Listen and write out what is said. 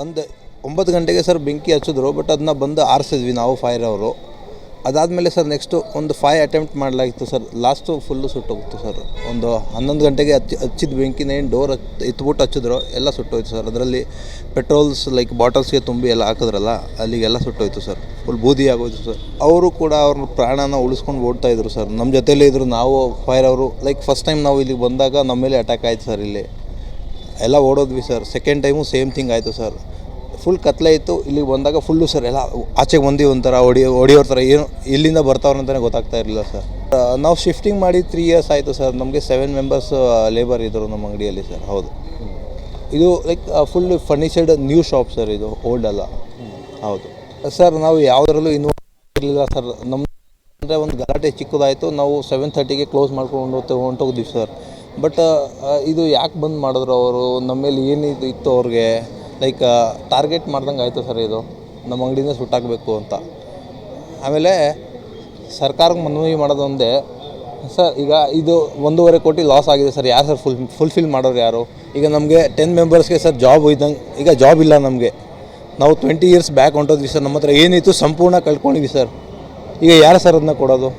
ಒಂದು ಒಂಬತ್ತು ಗಂಟೆಗೆ ಸರ್ ಬೆಂಕಿ ಹಚ್ಚಿದ್ರು ಬಟ್ ಅದನ್ನ ಬಂದು ಆರಿಸಿದ್ವಿ ನಾವು ಫೈರ್ ಅವರು. ಅದಾದಮೇಲೆ ಸರ್ ನೆಕ್ಸ್ಟು ಒಂದು ಫೈ ಅಟೆಂಪ್ಟ್ ಮಾಡಲಾಗಿತ್ತು ಸರ್. ಲಾಸ್ಟು ಫುಲ್ಲು ಸುಟ್ಟೋಗಿತ್ತು ಸರ್. ಒಂದು ಹನ್ನೊಂದು ಗಂಟೆಗೆ ಹಚ್ಚಿ, ಹಚ್ಚಿದ ಬೆಂಕಿನ ಏನು ಡೋರ್ ಎತ್ಬಿಟ್ಟು ಹಚ್ಚಿದ್ರು, ಎಲ್ಲ ಸುಟ್ಟೋಯ್ತು ಸರ್. ಅದರಲ್ಲಿ ಪೆಟ್ರೋಲ್ಸ್ ಲೈಕ್ ಬಾಟಲ್ಸ್ಗೆ ತುಂಬಿ ಎಲ್ಲ ಹಾಕಿದ್ರಲ್ಲ, ಅಲ್ಲಿಗೆಲ್ಲ ಸುಟ್ಟೋಯ್ತು ಸರ್. ಫುಲ್ ಬೂದಿ ಆಗೋಯ್ತು ಸರ್. ಅವರು ಕೂಡ ಅವ್ರ ಪ್ರಾಣನ ಉಳಿಸ್ಕೊಂಡು ಓಡ್ತಾ ಇದ್ರು ಸರ್. ನಮ್ಮ ಜೊತೆಲೇ ಇದ್ದರು ನಾವು ಫೈರ್ ಅವರು. ಲೈಕ್ ಫಸ್ಟ್ ಟೈಮ್ ನಾವು ಇಲ್ಲಿಗೆ ಬಂದಾಗ ನಮ್ಮ ಮೇಲೆ ಅಟ್ಯಾಕ್ ಆಯ್ತು ಸರ್ ಇಲ್ಲಿ. ಎಲ್ಲ ಓಡೋದ್ವಿ sir. Second time same thing ಆಯಿತು ಸರ್. ಫುಲ್ ಕತ್ಲೆ ಇತ್ತು. ಇಲ್ಲಿಗೆ ಬಂದಾಗ ಫುಲ್ಲು ಸರ್ ಎಲ್ಲ ಆಚೆಗೆ ಬಂದು ಒಂಥರ ಹೊಡಿ ಹೊಡಿಯೋರ ಥರ ಏನು ಇಲ್ಲಿಂದ ಬರ್ತಾವ್ರೆ ಅಂತಲೇ ಗೊತ್ತಾಗ್ತಾ ಇರಲಿಲ್ಲ ಸರ್. ನಾವು ಶಿಫ್ಟಿಂಗ್ ಮಾಡಿ ತ್ರೀ ಇಯರ್ಸ್ ಆಯಿತು ಸರ್. ನಮಗೆ ಸೆವೆನ್ ಮೆಂಬರ್ಸ್ ಲೇಬರ್ ಇದ್ದರು ನಮ್ಮ ಅಂಗಡಿಯಲ್ಲಿ ಸರ್. ಹೌದು. ಇದು like full furnitured new shop sir ಇದು ಓಲ್ಡ್ ಅಲ್ಲ. ಹೌದು. ಸರ್, ನಾವು ಯಾವುದರಲ್ಲೂ ಇನ್ವಾಲ್ವ್ ಇರಲಿಲ್ಲ ಸರ್. ನಮ್ಮ ಅಂದರೆ ಒಂದು ಗಲಾಟೆ ಚಿಕ್ಕದಾಯಿತು. ನಾವು ಸೆವೆನ್ ಥರ್ಟಿಗೆ ಕ್ಲೋಸ್ ಮಾಡ್ಕೊಂಡು ಹೊತ್ತು ಹೊಂಟೋಗಿದ್ವಿ ಸರ್. ಬಟ್ ಇದು ಯಾಕೆ ಬಂದ್ ಮಾಡಿದ್ರು ಅವರು? ನಮ್ಮ ಮೇಲೆ ಏನಿದು ಇತ್ತು ಅವ್ರಿಗೆ? ಲೈಕ್ ಟಾರ್ಗೆಟ್ ಮಾಡ್ದಂಗೆ ಆಯಿತು ಸರ್ ಇದು. ನಮ್ಮ ಅಂಗಡಿಯಿಂದ ಸುಟ್ಟಾಕಬೇಕು ಅಂತ. ಆಮೇಲೆ ಸರ್ಕಾರಕ್ಕೆ ಮನವಿ ಮಾಡೋದೊಂದೇ ಸರ್, ಈಗ ಇದು ಒಂದೂವರೆ ಕೋಟಿ ಲಾಸ್ ಆಗಿದೆ ಸರ್. ಯಾರು ಸರ್ ಫುಲ್ ಫುಲ್ಫಿಲ್ ಮಾಡೋರು ಯಾರು? ಈಗ ನಮಗೆ ಟೆನ್ ಮೆಂಬರ್ಸ್ಗೆ ಸರ್ ಜಾಬ್ ಇದ್ದಂಗೆ ಈಗ ಜಾಬ್ ಇಲ್ಲ ನಮಗೆ. ನಾವು ಟ್ವೆಂಟಿ ಇಯರ್ಸ್ ಬ್ಯಾಕ್ ಹೊಂಟೋದ್ವಿ ಸರ್. ನಮ್ಮ ಹತ್ರ ಏನಿತ್ತು ಸಂಪೂರ್ಣ ಕಳ್ಕೊಂಡಿದ್ವಿ ಸರ್. ಈಗ ಯಾರು ಸರ್ ಅದನ್ನ ಕೊಡೋದು?